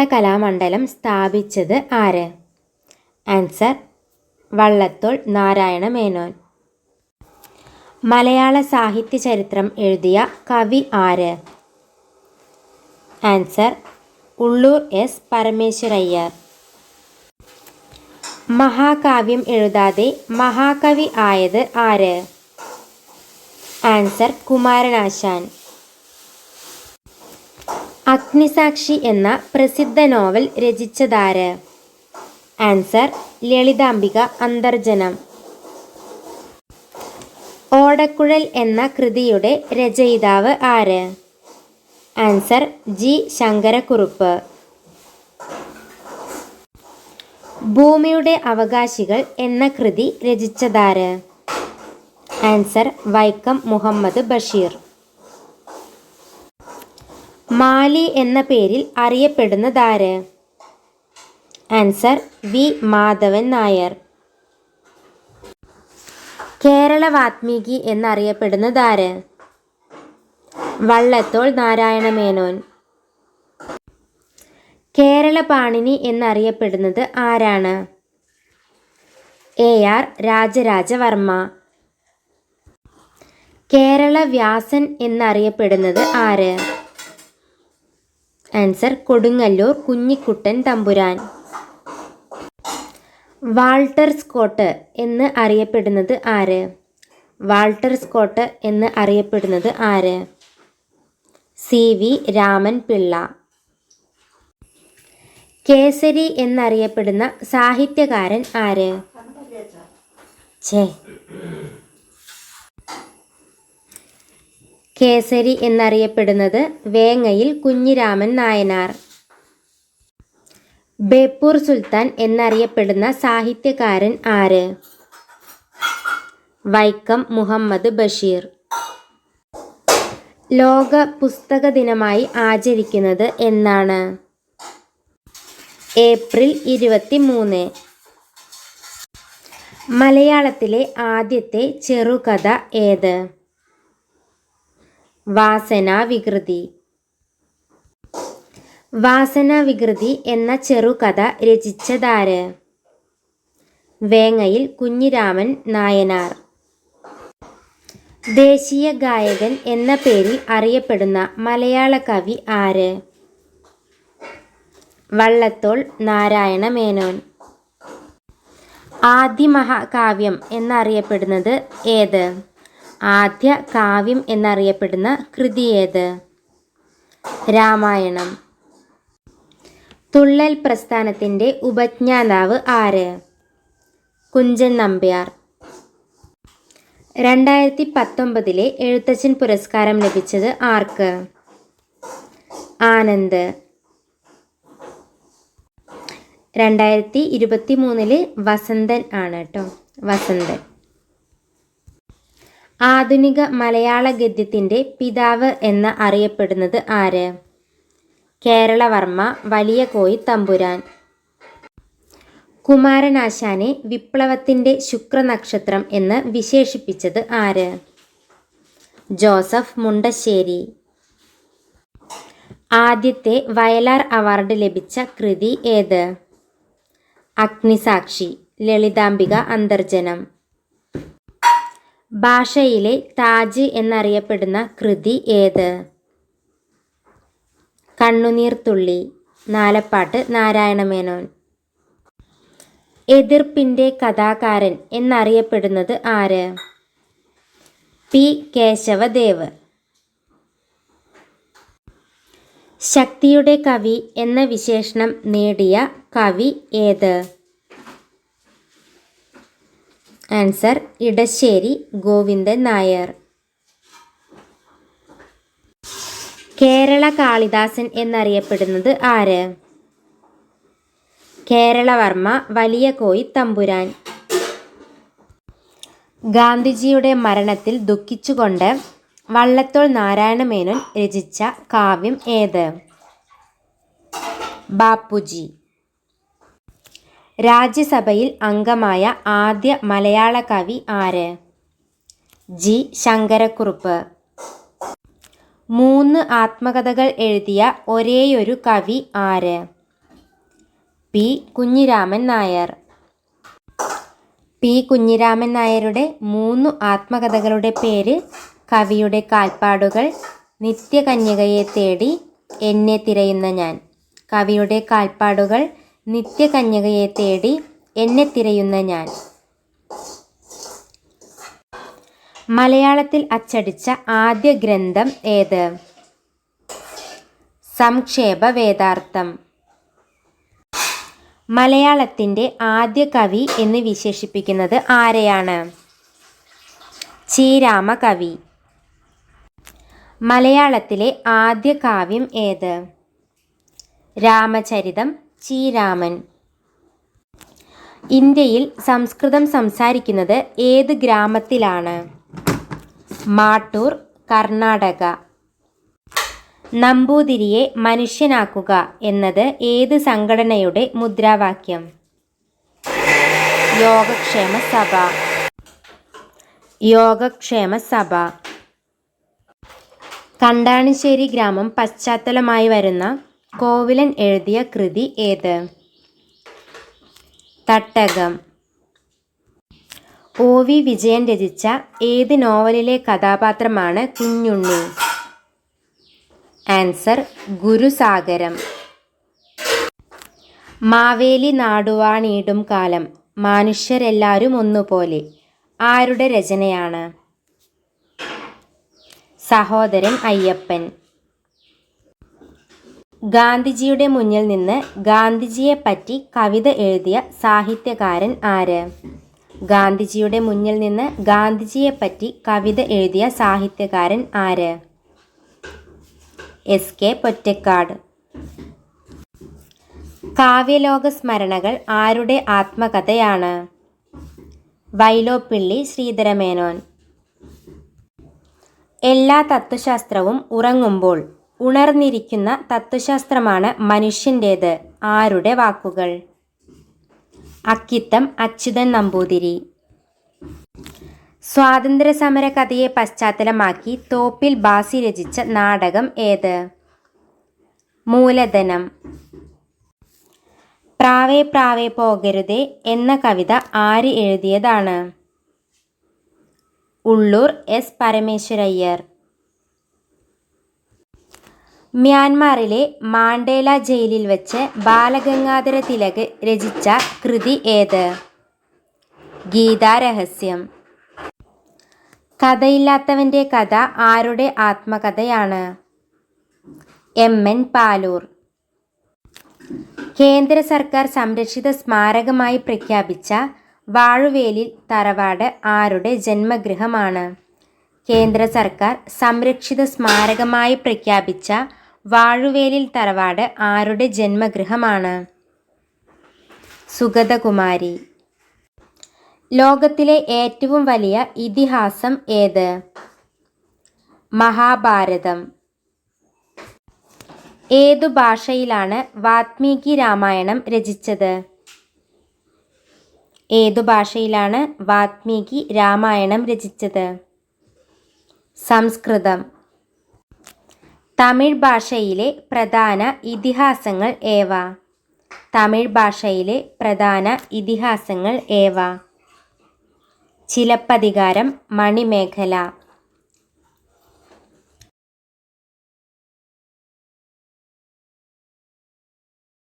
കേരള കലാമണ്ഡലം സ്ഥാപിച്ചത് ആര്? ആൻസർ വള്ളത്തോൾ നാരായണ മേനോൻ. മലയാള സാഹിത്യ ചരിത്രം എഴുതിയ കവി ആര്? Answer Ulloor S Parameswaraiyer. മഹാകാവ്യം എഴുതാതെ മഹാകവി ആയത് ആര്? ആൻസർ കുമാരനാശാൻ. അഗ്നിസാക്ഷി എന്ന പ്രസിദ്ധ നോവൽ രചിച്ചതാര്? ആൻസർ ലളിതാംബിക അന്തർജനം. ഓടക്കുഴൽ എന്ന കൃതിയുടെ രചയിതാവ് ആര്? Answer G. ശങ്കരക്കുറുപ്പ്. ഭൂമിയുടെ അവകാശികൾ എന്ന കൃതി രചിച്ചതാര്? ആൻസർ വൈക്കം മുഹമ്മദ് ബഷീർ. മാലി എന്ന പേരിൽ അറിയപ്പെടുന്നതാര്? Answer V. മാധവൻ നായർ. കേരള വാത്മീകി എന്നറിയപ്പെടുന്നതാര്? വള്ളത്തോൾ നാരായണ മേനോൻ കേരള പാണിനി എന്നറിയപ്പെടുന്നത് ആരാണ്? എ. ആർ. രാജരാജവർമ്മ. കേരള വ്യാസൻ എന്നറിയപ്പെടുന്നത് ആര്? ആൻസർ കൊടുങ്ങല്ലൂർ കുഞ്ഞിക്കുട്ടൻ തമ്പുരാൻ. വാൾട്ടർ സ്കോട്ട് എന്ന് അറിയപ്പെടുന്നത് ആര്? വാൾട്ടർ സ്കോട്ട് എന്ന് അറിയപ്പെടുന്നത് ആര്? C V Raman Pillai. Kesari എന്നറിയപ്പെടുന്ന സാഹിത്യകാരൻ ആര്? ഛേ. കേസരി എന്നറിയപ്പെടുന്നത് വേങ്ങയിൽ കുഞ്ഞിരാമൻ നായനാർ. ബേപ്പൂർ സുൽത്താൻ എന്നറിയപ്പെടുന്ന സാഹിത്യകാരൻ ആര്? വൈക്കം മുഹമ്മദ് ബഷീർ. ലോക പുസ്തക ദിനമായി ആചരിക്കുന്നത് എന്നാണ്. ഏപ്രിൽ ഇരുപത്തി മൂന്ന് മലയാളത്തിലെ ആദ്യത്തെ ചെറുകഥ ഏത്? വാസന വികൃതി വാസന വികൃതി എന്ന ചെറുകഥ രചിച്ചതാര്? വേങ്ങയിൽ കുഞ്ഞിരാമൻ നായനാർ. ദേശീയ ഗായകൻ എന്ന പേരിൽ അറിയപ്പെടുന്ന മലയാള കവി ആര്? വള്ളത്തോൾ നാരായണ മേനോൻ. ആദ്യ മഹാകാവ്യം എന്നറിയപ്പെടുന്നത് ഏത്? ആദ്യ കാവ്യം എന്നറിയപ്പെടുന്ന കൃതി ഏത്? രാമായണം. തുള്ളൽ പ്രസ്ഥാനത്തിന്റെ ഉപജ്ഞാതാവ് ആര്? കുഞ്ചൻ നമ്പ്യാർ. രണ്ടായിരത്തി പത്തൊമ്പതിലെ എഴുത്തച്ഛൻ പുരസ്കാരം ലഭിച്ചത് ആർക്ക്? ആനന്ദ്. രണ്ടായിരത്തി ഇരുപത്തി മൂന്നിൽ വസന്തൻ ആണ് കേട്ടോ. വസന്തൻ. ആധുനിക മലയാള ഗദ്യത്തിന്റെ പിതാവ് എന്ന് അറിയപ്പെടുന്നത് ആര്? കേരളവർമ്മ വലിയ കോയി തമ്പുരാൻ. കുമാരനാശാനെ വിപ്ലവത്തിന്റെ ശുക്രനക്ഷത്രം എന്ന് വിശേഷിപ്പിച്ചത് ആര്? ജോസഫ് മുണ്ടശ്ശേരി. ആദ്യത്തെ വയലാർ അവാർഡ് ലഭിച്ച കൃതി ഏത്? അഗ്നിസാക്ഷി ലളിതാംബിക അന്തർജനം. ഭാഷയിലെ താജ് എന്നറിയപ്പെടുന്ന കൃതി ഏത്? കണ്ണുനീർത്തുള്ളി നാലപ്പാട്ട് നാരായണമേനോൻ. എതിർപ്പിന്റെ കഥാകാരൻ എന്നറിയപ്പെടുന്നത് ആര്? പി. കേശവദേവ്. ശക്തിയുടെ കവി എന്ന വിശേഷണം നേടിയ കവി ഏത്? ആൻസർ ഇടശ്ശേരി ഗോവിന്ദൻ നായർ. കേരള കാളിദാസൻ എന്നറിയപ്പെടുന്നത് ആര്? കേരളവർമ്മ വലിയ കോയി തമ്പുരാൻ. ഗാന്ധിജിയുടെ മരണത്തിൽ ദുഃഖിച്ചുകൊണ്ട് വള്ളത്തോൾ നാരായണമേനോൻ രചിച്ച കാവ്യം ഏത്? ബാപ്പുജി. രാജ്യസഭയിൽ അംഗമായ ആദ്യ മലയാള കവി ആര്? ജി. ശങ്കരക്കുറുപ്പ്. മൂന്ന് ആത്മകഥകൾ എഴുതിയ ഒരേയൊരു കവി ആര്? പി. കുഞ്ഞിരാമൻ നായർ. പി. കുഞ്ഞിരാമൻ നായരുടെ മൂന്ന് ആത്മകഥകളുടെ പേര് കവിയുടെ കാൽപ്പാടുകൾ നിത്യകന്യകയെ തേടി എന്നെ തിരയുന്ന ഞാൻ. കവിയുടെ കാൽപ്പാടുകൾ നിത്യകന്യകയെ തേടി എന്നെ തിരയുന്ന ഞാൻ. മലയാളത്തിൽ അച്ചടിച്ച ആദ്യ ഗ്രന്ഥം ഏത്? സംക്ഷേപ വേദാർത്ഥം. മലയാളത്തിന്റെ ആദ്യ കവി എന്ന് വിശേഷിപ്പിക്കുന്നത് ആരെയാണ്? ചീരാമ കവി മലയാളത്തിലെ ആദ്യ കാവ്യം ഏത്? രാമചരിതം ചീരാമൻ ഇന്ത്യയിൽ സംസ്കൃതം സംസാരിക്കുന്നത് ഏത് ഗ്രാമത്തിലാണ്? മാട്ടൂർ കർണാടക. നമ്പൂതിരിയെ മനുഷ്യനാക്കുക എന്നത് ഏത് സംഘടനയുടെ മുദ്രാവാക്യം? യോഗക്ഷേമ സഭ. യോഗക്ഷേമ സഭ. കണ്ടാണിശ്ശേരി ഗ്രാമം പശ്ചാത്തലമായി വരുന്ന കോവിലൻ എഴുതിയ കൃതി ഏത്? തട്ടകം. ഒ വി വിജയൻ രചിച്ച ഏത് നോവലിലെ കഥാപാത്രമാണ് കുഞ്ഞുണ്ണി? ആൻസർ ഗുരുസാഗരം. മാവേലി നാടുവാണീടും കാലം മനുഷ്യരെല്ലാവരും ഒന്നുപോലെ. ആരുടെ രചനയാണ്? സഹോദരൻ അയ്യപ്പൻ. ഗാന്ധിജിയുടെ മുന്നിൽ നിന്ന് ഗാന്ധിജിയെപ്പറ്റി കവിത എഴുതിയ സാഹിത്യകാരൻ ആര്? ഗാന്ധിജിയുടെ മുന്നിൽ നിന്ന് ഗാന്ധിജിയെപ്പറ്റി കവിത എഴുതിയ സാഹിത്യകാരൻ ആര്? S K Pottekkatt. കാവ്യലോക സ്മരണകൾ ആരുടെ ആത്മകഥയാണ്? വൈലോപ്പിള്ളി ശ്രീധരമേനോൻ. എല്ലാ തത്വശാസ്ത്രവും ഉറങ്ങുമ്പോൾ ഉണർന്നിരിക്കുന്ന തത്വശാസ്ത്രമാണ് മനുഷ്യന്റേത് ആരുടെ വാക്കുകൾ? അക്കിത്തം അച്യുതൻ നമ്പൂതിരി. സ്വാതന്ത്ര്യ സമര കഥയെ പശ്ചാത്തലമാക്കി തോപ്പിൽ ബാസി രചിച്ച നാടകം ഏത്? മൂലധനം. പ്രാവേ പ്രാവേ പോകരുതേ എന്ന കവിത ആര് എഴുതിയതാണ്? ഉള്ളൂർ എസ് പരമേശ്വരയ്യർ. മ്യാൻമാറിലെ മാണ്ടേല ജയിലിൽ വെച്ച് ബാലഗംഗാധര തിലക് രചിച്ച കൃതി ഏത്? ഗീതാരഹസ്യം കഥയില്ലാത്തവന്റെ കഥ ആരുടെ ആത്മകഥയാണ്? എം. എൻ. പാലൂർ. കേന്ദ്ര സർക്കാർ സംരക്ഷിത സ്മാരകമായി പ്രഖ്യാപിച്ച വാഴുവേലിൽ തറവാട് ആരുടെ ജന്മഗൃഹമാണ്? കേന്ദ്ര സർക്കാർ സംരക്ഷിത സ്മാരകമായി പ്രഖ്യാപിച്ച വാഴുവേലിൽ തറവാട് ആരുടെ ജന്മഗൃഹമാണ്? സുഗതകുമാരി. ലോകത്തിലെ ഏറ്റവും വലിയ ഇതിഹാസം ഏത്? മഹാഭാരതം. ഏതു ഭാഷയിലാണ് വാത്മീകി രാമായണം രചിച്ചത്? ഏതു ഭാഷയിലാണ് വാത്മീകി രാമായണം രചിച്ചത്? സംസ്കൃതം. തമിഴ് ഭാഷയിലെ പ്രധാന ഇതിഹാസങ്ങൾ ഏവ? തമിഴ് ഭാഷയിലെ പ്രധാന ഇതിഹാസങ്ങൾ ഏവ? ചിലപ്പതികാരം മണിമേഖല.